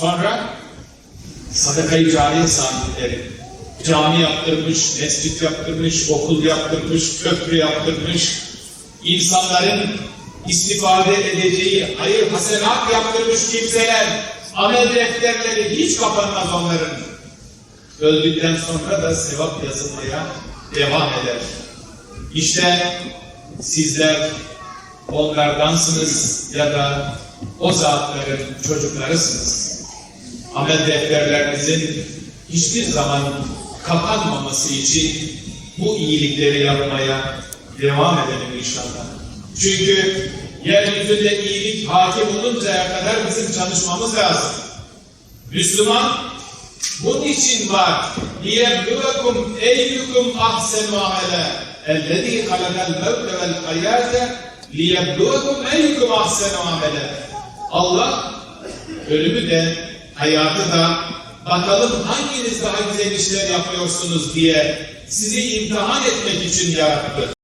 Sonra sadakayı cariye sahipleri. Cami yaptırmış, mescit yaptırmış, okul yaptırmış, köprü yaptırmış. İnsanların istifade edeceği hayır hasenat yaptırmış kimseler. Amel defterleri hiç kapanmaz onların. Öldükten sonra da sevap yazılmaya devam eder. İşte sizler onlardansınız ya da o zatların çocuklarısınız Amel defterlerinizin hiçbir zaman kapanmaması için bu iyilikleri yapmaya devam edelim inşallah. Çünkü yeryüzünde iyilik hakim oluncaya kadar bizim çalışmamız lazım. Müslüman bunun için var. لِيَبْلُوَكُمْ اَيُّكُمْ اَحْسَنُ عَمَلًا اَلَّذ۪ي خَلَقَ الْمَوْتَ وَالْحَيَاةَ لِيَبْلُوَكُمْ اَيُّكُمْ اَحْسَنُ عَمَلًا Allah ölümü de hayatı da bakalım hanginiz daha güzel işler yapıyorsunuz diye sizi imtihan etmek için yarattı.